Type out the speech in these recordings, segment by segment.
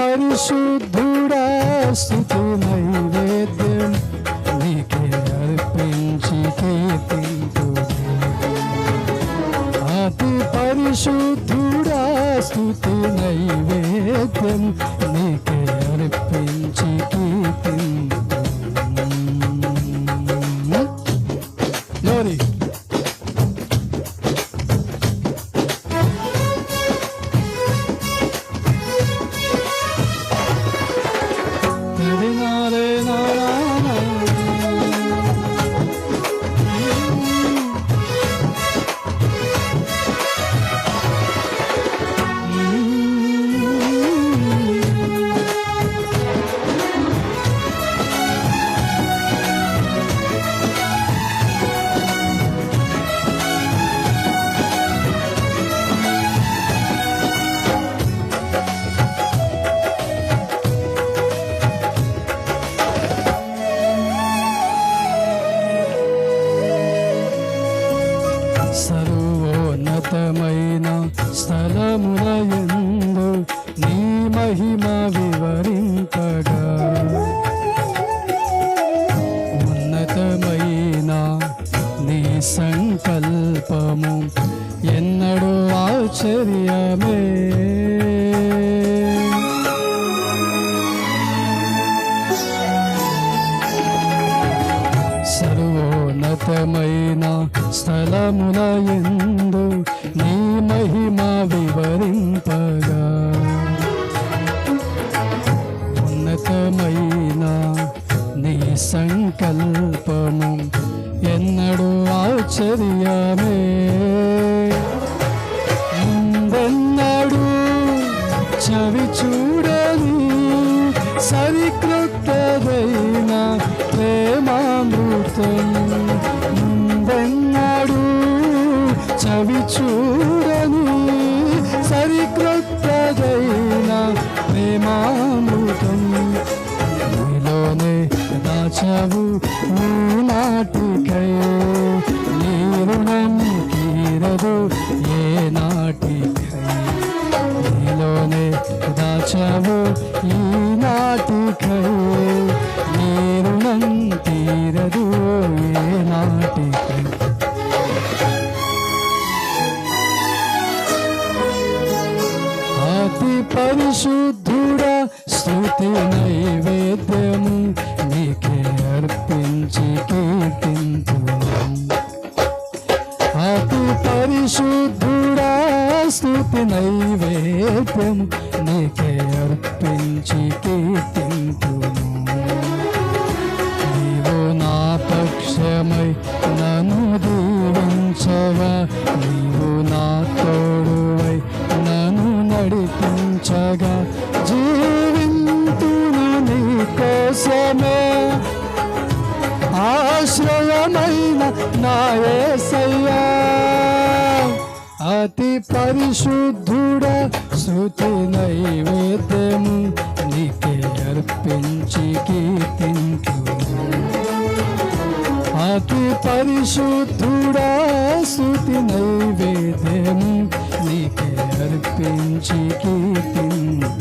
పరిశుద్ధుడా స్థుతి నైవేద్యం నీకే అర్పించి అతి పరిశుద్ధుడా స్థుతి నైవేద్యం సర్వోన్నతమైన స్థలముల ఎందు నీ మహిమ వివరింపగా. ఉన్నతమైన నీ సంకల్పము ఎన్నడూ ఆశ్చర్యమే. సర్వోన్నతమైన స్థలమున ఎందు నీ మహిమ వివరింపగా. ఉన్నతమైన నీ సంకల్పము ఎన్నడూ ఆశ్చర్యమే. ముందెన్నడూ చవి చూడ దాచావు నీ నాటికై నీ రుణం తీరదు ఏ నాటికై నీలోనే దాచావు ఈ నాటికై నీ రుణం తీరదు ఏ నాటికై అతి పరిశుద్ధుడ స్థుతి నైవేద్యము. అర్పించి అతి పరిశుద్ధుడా స్థుతి నైవేద్యము నీకే అర్పించి కీర్తింతును నీవు నా పక్షమై నన్ను దీవించవా. నీవు నా తోడువై నన్ను నడిపించగా. జీవింతును నీ కోసమే ఆశ్రయమైన నాయసయ్యా అతి పరిశుద్ధుడ శృతి నైవేద్యము నీకే అర్పించి కీర్తించు అతి పరిశుద్ధుడ శృతి నైవేద్యము నీకే అర్పించి కీర్తించు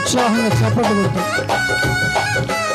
ఉత్సాహంగా చప్పట్లు